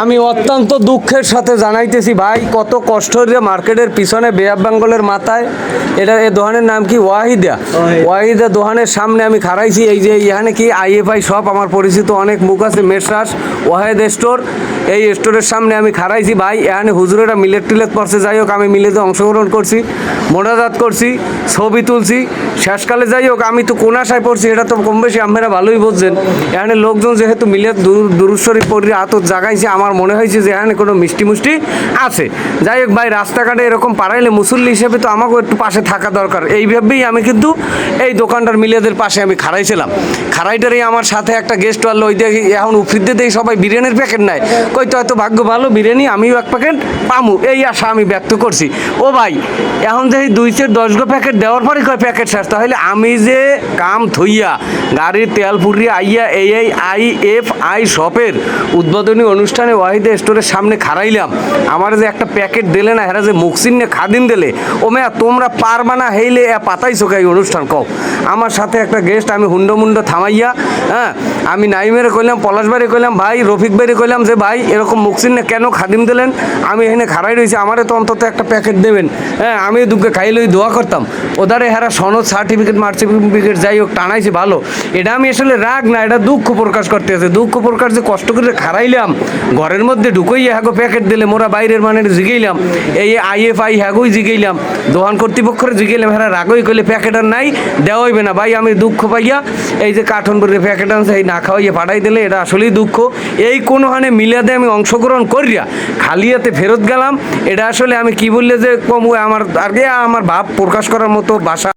আমি অত্যন্ত দুঃখের সাথে জানাইতেছি ভাই কত কষ্ট হয়ে মার্কেটের পিছনে বেয়াব বেঙ্গলের মাথায়। এটা এ দোহানের নাম কি? ওয়াহিদা। ওয়াহিদা। দোকানের সামনে আমি খারাইছি এই যে এখানে কি আইএফআই সব আমার পরিচিত অনেক মুখ আছে মেসরাস ওয়াহেদ স্টোর। এই স্টোরের সামনে আমি খারাইছি ভাই এখানে হুজুরেরা মিলেট টিলেট পড়ছে যাই হোক আমি মিলেতে অংশগ্রহণ করছি মোনাজাত করছি ছবি তুলছি শেষকালে যাই হোক আমি তো কোন আশায় পড়ছি এটা তো কম বেশি আপনারা ভালোই বুঝছেন। এখানে লোকজন যেহেতু মিলে দুরুশ্বরী পরি আতর জাগাইছে আমার মনে হয়েছে যে এখানে কোনো মিষ্টি মুষ্টি আছে। যাই হোক ভাই, রাস্তাঘাটে এরকম পাড়াইলে মুসল্লি হিসেবে তো আমাকেও একটু পাশে থাকা দরকার। এইভাবেই আমি কিন্তু এই দোকানটার মিলেদের পাশে আমি খাড়াইছিলাম। খাড়াইটারই আমার সাথে একটা গেস্ট আনলো ওই দেখি এখন উফরিতে দেই সবাই বিরিয়ানির প্যাকেট নেয়। কই, তো হয়তো ভাগ্য ভালো, বিরিয়ানি আমিও এক প্যাকেট পামু। এই আশা আমি ব্যক্ত করছি। ও ভাই, এখন দেখি দুই চার দশ গো প্যাকেট দেওয়ার পরে কয় প্যাকেট শেষ? তাহলে আমি যে কাম থইয়া গাড়ির তেল পুরিয়ে আইয়া এই আই এফ আই শপের উদ্বোধনী অনুষ্ঠানে ওয়াহিদা স্টোরের সামনে খাড়াইলাম। আমার যে একটা প্যাকেট দিলে না, হেরা যে মুকসিন নে খাদিন দিলে। ও মেয়া, তোমরা পারবা না হেইলে পাতাই পাতাইছো কে অনুষ্ঠান কও। আমার সাথে একটা গেস্ট আমি হুন্ডো মুন্ডো থামাইয়া হ্যাঁ আমি নাইমেরে কইলাম, পলাশবাড়ি কইলাম, ভাই রফিক বাড়ি কইলাম যে, ভাই, এরকম মুকসিনে কেন খাদিম দিলেন? আমি এখানে খাড়াই রয়েছি আমারে তো অন্তত একটা প্যাকেট দেবেন। হ্যাঁ আমি দুঃখে খাইলেই দোয়া করতাম। ওদারে হেরা সনদ সার্টিফিকেট সার্টিফিকেট যাই হোক, টানাইছে ভালো। এটা আমি আসলে রাগ না, এটা দুঃখ প্রকাশ করতে আছে। দুঃখ প্রকাশ যে কষ্ট করে খারাইলাম ঘরের মধ্যে ঢুকই হ্যাগো প্যাকেট দিলে, মোরা বাইরের মানে জিগেইলাম। এই আইএফ আই হ্যাগোই জিগাইলাম দোকান কর্তৃপক্ষের জিগাইলাম হ্যাঁ রাগই কইলে প্যাকেট আর নাই দেওয়া হইবে না। ভাই, আমি দুঃখ পাইয়া এই যে কাঠনপুরের প্যাকেট আনছে, এই না খাওয়াইয়ে পাঠাই দিলে এটা আসলেই দুঃখ। এই কোনো হানে মিলাদে আমি অংশগ্রহণ করিয়া খালিয়াতে ফেরত গেলাম, এটা আসলে আমি কি বললে যে কম, আমার আগে আমার ভাব প্রকাশ করার মতো ভাষা